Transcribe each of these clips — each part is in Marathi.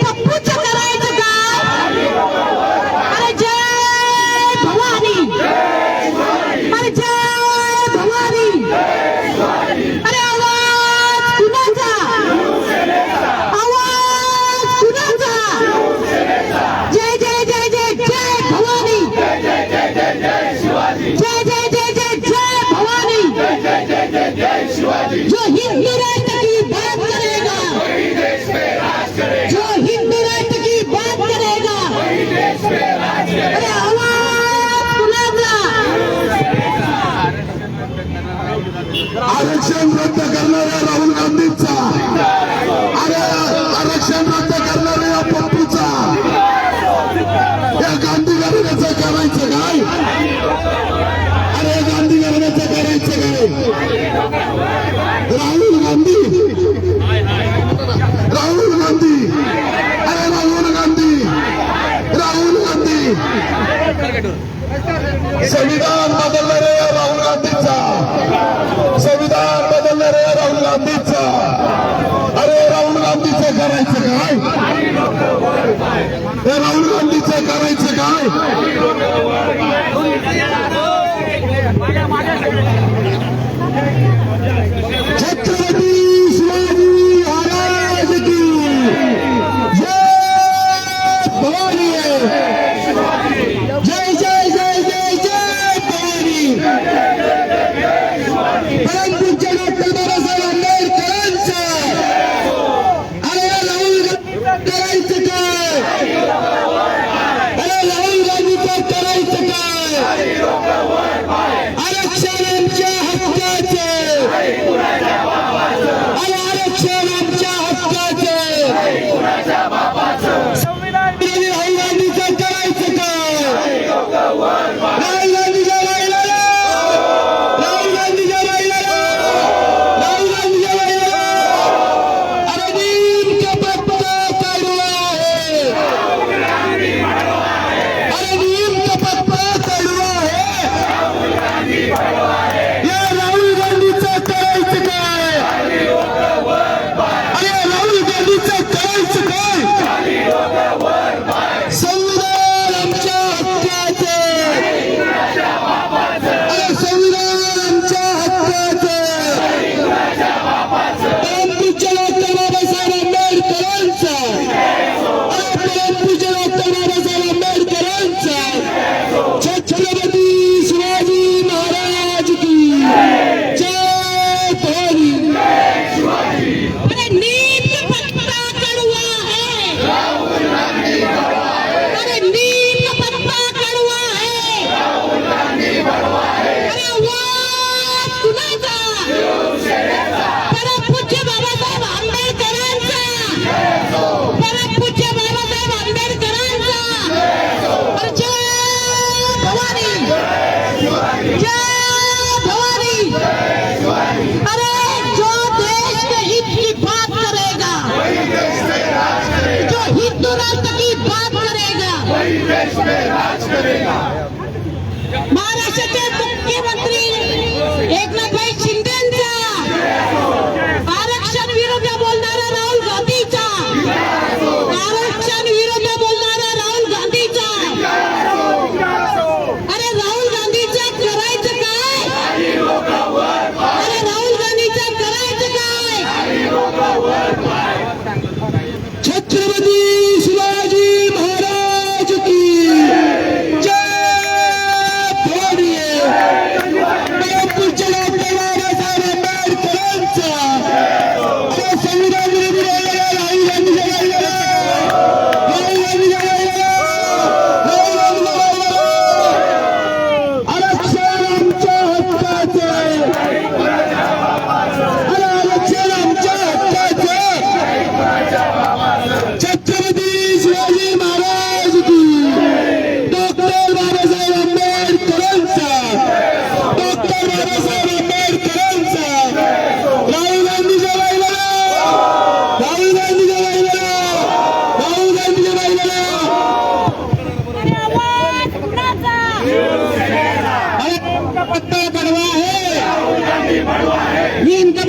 Pinaputo आरक्षण रद्द करणाऱ्या राहुल गांधींचा अरे आरक्षण रद्द करणाऱ्या पप्पूचा या गांधी घराण्याचं करायचं काय अरे गांधी घराण्याचं करायचं काय राहुल गांधी राहुल गांधी अरे राहुल गांधी राहुल गांधी संविधान बदलणार आहे राहुल गांधींचा. संविधान बदलणार आहे राहुल गांधीचा. अरे राहुल गांधीचं करायचं काय? राहुल गांधीचं करायचं काय? जय जय जय जय जय देश में राज करेगा महाराष्ट्राचे मुख्यमंत्री एकनाथ भाई शिंदे पत्ता पड़वा है ये इनका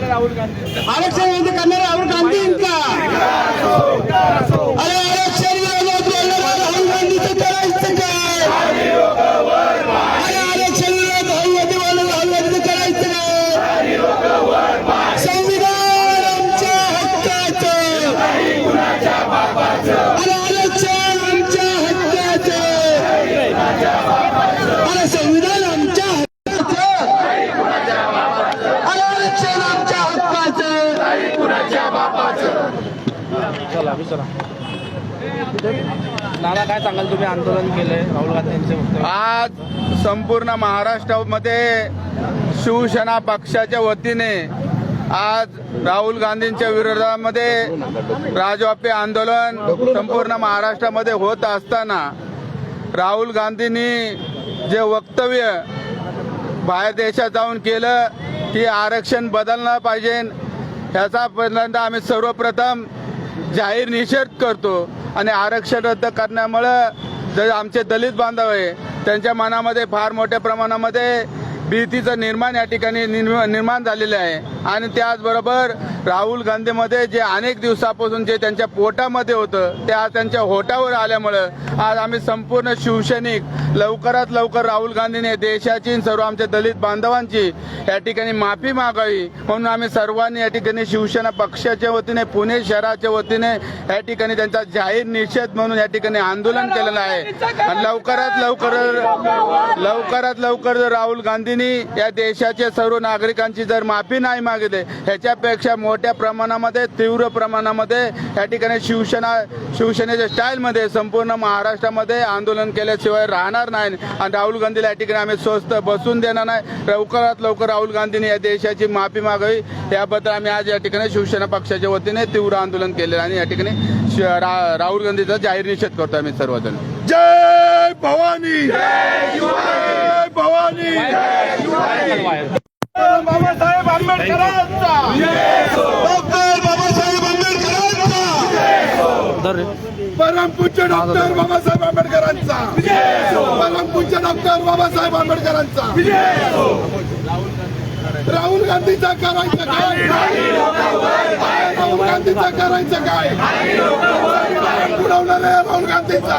आरक्षण विरोधी करणारे राहुल गांधींचा अरे आरक्षण विरोधात बोलणाऱ्या राहुल गांधीचं करायचं काय अरे आरक्षण विरोधात राहुल गांधी बोलणाऱ्या राहुल गांधीचं करायचं काय संविधान आमच्या हक्काचं अरे आरक्षण आमच्या हक्काचं अरे संविधान आमच्या हक्काचं अरे आरक्षण आमच्या हक्काचं नाना काय सांगाल तुम्ही? आंदोलन केलंय राहुल गांधी यांचे आज संपूर्ण महाराष्ट्रामध्ये शिवसेना पक्षाच्या वतीने आज राहुल गांधींच्या विरोधामध्ये राजव्यापी आंदोलन संपूर्ण महाराष्ट्रामध्ये होत असताना राहुल गांधींनी जे वक्तव्य बाहेर देशात जाऊन केलं की आरक्षण बदललं पाहिजे. ह्याचा पहिल्यांदा आम्ही सर्वप्रथम जाहीर निषेध करतो आणि आरक्षण रद्द करण्यामुळं जे आमचे दलित बांधव आहे त्यांच्या मनामध्ये फार मोठ्या प्रमाणामध्ये भीतीचं निर्माण या ठिकाणी निर्माण झालेलं आहे. आणि त्याचबरोबर राहुल गांधीमध्ये जे अनेक दिवसापासून जे त्यांच्या पोटामध्ये होतं ते आज त्यांच्या होटावर आल्यामुळं आज आम्ही संपूर्ण शिवसैनिक लवकरात लवकर राहुल गांधीने देशाची सर्व आमच्या दलित बांधवांची या ठिकाणी माफी मागावी म्हणून आम्ही सर्वांनी या ठिकाणी शिवसेना पक्षाच्या वतीने पुणे शहराच्या वतीने या ठिकाणी त्यांचा जाहीर निषेध म्हणून या ठिकाणी आंदोलन केलेलं आहे. आणि लवकरात लवकर लवकरात लवकर जर राहुल गांधींनी या देशाच्या सर्व नागरिकांची जर माफी नाही मागितली ह्याच्यापेक्षा मोठ्या प्रमाणामध्ये तीव्र प्रमाणामध्ये या ठिकाणी शिवसेना शिवसेनेच्या स्टाईलमध्ये संपूर्ण महाराष्ट्रामध्ये आंदोलन केल्याशिवाय राहणार नाही. आणि राहुल गांधीला या ठिकाणी आम्ही स्वस्त बसून देणार नाही. लवकरात लवकर राहुल गांधींनी या देशाची माफी मागावी. याबद्दल आम्ही आज या ठिकाणी शिवसेना पक्षाच्या वतीने तीव्र आंदोलन केलेलं आणि या ठिकाणी श- रा- राहुल गांधीचा जाहीर निषेध करतो आम्ही सर्वजण. जय भवानी! जय भवानी! बाबासाहेब आंबेडकरांचा. डॉक्टर बाबासाहेब आंबेडकरांचा. परमपूज्य डॉक्टर बाबासाहेब आंबेडकरांचा. परमपूज्य डॉक्टर बाबासाहेब आंबेडकरांचा. राहुल गांधीचा करायचं काय? राहुल गांधीचा करायचं काय? आहे राहुल गांधीचा.